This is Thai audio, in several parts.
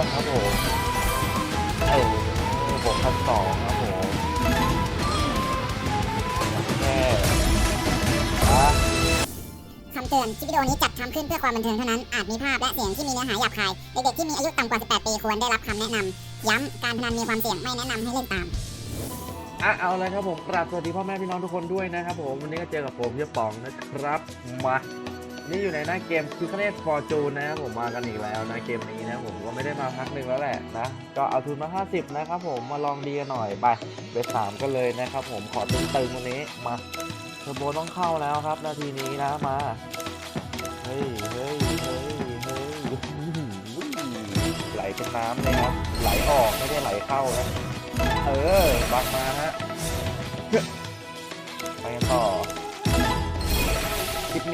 รื่องครับผมเออหกพันสองครับผมแค่อะคำเตือน คลิปวิดีโอนี้จัดทำขึ้นเพื่อความบันเทิงเท่านั้น อาจมีภาพและเสียงที่มีเนื้อหาหยาบคาย เด็กๆที่มีอายุต่ำกว่า 18 ปีควรได้รับคำแนะนำ ย้ำ การพนันมีความเสี่ยง ไม่แนะนำให้เล่นตาม อะเอาเลยครับผมกราบสวัสดีพ่อแม่พี่น้องทุกคนด้วยนะครับผม วันนี้ก็เจอกับผมเยป๋องนะครับ มา นี่อยู่ในหน้าเกมคือคะแนนฟอร์จูนนะครับผมมากันอีกแล้วนะเกมนี้นะผมก็ไม่ได้มาพักหนึ่งแล้วแหละนะก็เอาทุนมา 50 นะครับผมมาลองดีกันหน่อยไปไปสามกันเลยนะครับผมขอตึงๆวันนี้มาเทอร์โบต้องเข้าแล้วครับ นาทีนี้นะมาเฮ้ยเฮ้ยเฮ้ยเฮ้ยไหลเป็นน้ำเลยครับไหลออกไม่ได้ไหลเข้านะเออบักมาฮะ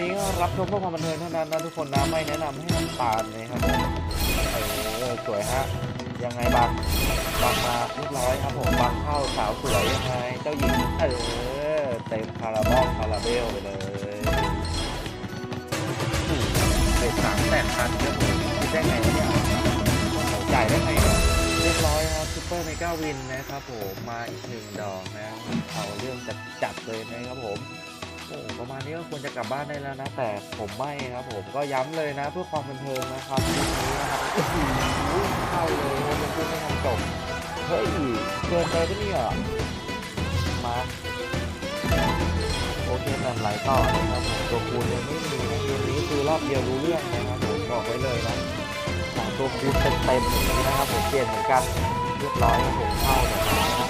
นี้ก็รับชมเพื่อความบันเทิงเท่านั้นนะทุกคนนะไม่แนะนำให้ทำตามนะครับผมเออสวยฮะยังไงบักบักมาเรียบร้อยครับผมบักเข้าสาวสวยยังไงเจ้าหญิงเออเต็มคาราบอลคาราเบลไปเลยอืมเป็นสามแสนพันครับผมคิดได้ไงเนี่ยจ่ายได้ไงเนี่ยเรียบร้อยครับซูเปอร์เมกาวินนะครับผมมาอีกหนึ่งดอกนะเอาเรื่องจัดจัดเลยนะครับผม โอ้ประมาณนี้ก็ควรจะกลับบ้านได้แล้วนะ แต่ผมไม่ครับ ผมก็ย้ำเลยนะเพื่อความบันเทิงนะครับคลิปนี้นะครับเข้าเลยมันพูดไม่ทันจบเฮ้ยเกินไปปะเนี่ยมาโอเคนั่นไหลต่อนะครับผมตัวคูณยังไม่มีนะเกมนี้คือรอบเดียวรู้เรื่องนะครับผมบอกไว้เลยนะสองตัวคูณเต็มๆอย่างนี้นะครับผมเปลี่ยนเหมือนกันเรียบร้อยผมเข้าแบบนี้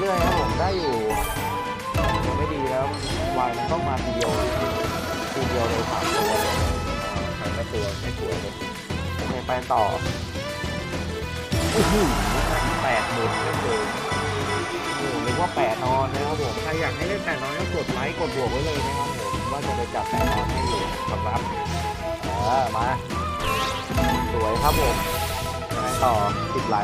เรื่อยๆครับผมได้อยู่ยังไม่ดีแล้ววายมันต้องมาทีเดียวทีเดียวเลยสามตัวเลยอ่าสามตัวไม่สวยเลยโอเคไปต่ออื้อหือแปดหมื่นไม่เคยโอ้โหรียกว่าแปดนอนนะครับผมใครอยากให้เล่นแปดนอนก็กดไลค์กดบวกไว้เลยนะครับผมว่าจะไปจับแปดนอนให้อยู่ครับเออมาสวยครับผมไงต่อติดไหล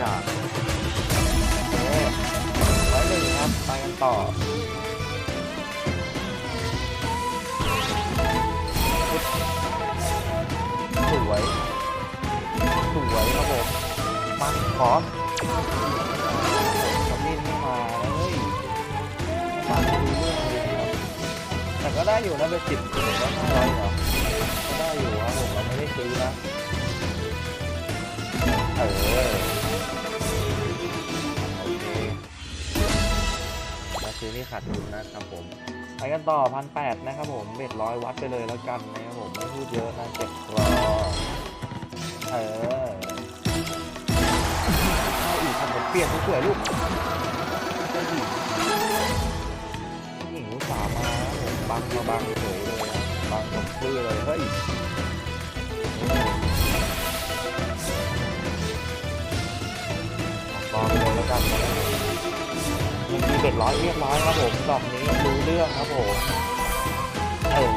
จากโอเคไว้หนึ่งครับไปกันต่อสวยสวยครับผมมาขอสมินไม่มาแล้วเฮ้ยมาไม่รู้เรื่องเลยครับแต่ก็ได้อยู่นะเป็นสิบถึงว่าห้าร้อยเหรอก็ได้อยู่ครับผมเราไม่ได้ซื้อนะ ซื้อนี่ขาดทุนนะครับผมไปกันต่อพันแปดนะครับผมเบ็ดร้อยวัดไปเลยแล้วกันนะครับผมไม่พูดเยอะนะเก็บรอเออเข้าอีกทำผมเปลี่ยนสวยๆลูกเจ้หญิงเจ้หญิงอุตส่ามาผมบังมาบังเฉยเลยนะบังผมชื่อเลยเฮ้ยรอไปเลยแล้วกันนะ เบ็ดร้อยเรียบร้อยครับผมดอกนี้รู้เรื่องครับผมเออ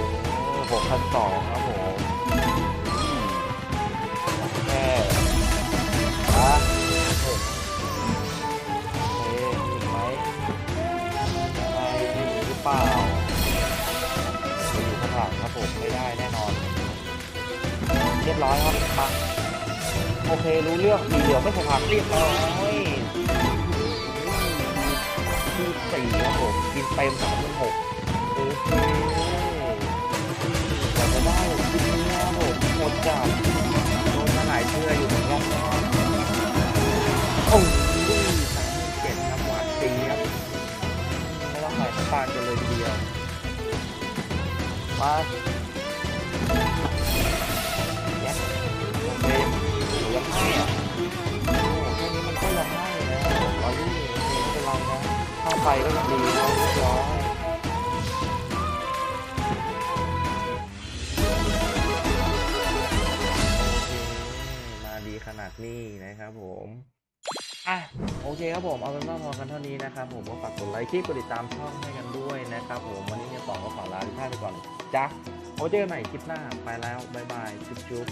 หกพันสองครับผมแค่อะโอเคมีไหมยังไงมีหรือเปล่าจะอยู่ข้างหลังครับผมไม่ได้แน่นอน เรียบร้อยครับมาโอเครู้เรื่องสีเหลือไม่ใช่ผักเรียบร้อย เต็มสามพันหกโอเคกว่าจะได้ชิ้นนี้ครับผมหมดจัดโดนมาหลายเชื่ออยู่ถึงรอบนอกโอ้ยสามหมื่นเจ็ดครับหวานปีครับไม่ต้องใส่น้ำตาลกันเลยทีเดียวมาแยกโอเคยังให้อะโอ้แค่นี้มันก็ยังให้แล้วร้อยยี่สิบเป็นไรนะเข้าไปก็ยังดีเร นะครับผมอะโอเคครับผมเอาเป็นว่าพอกันเท่านี้นะครับผมก็ฝากกดไลค์คลิปกดติดตามช่องให้กันด้วยนะครับผมวันนี้เนี่ยต่อก็ขอลาทุกท่านไปก่อนจ้ะโอเจอกันใหม่คลิปหน้าไปแล้วบ๊ายบายจุ๊บ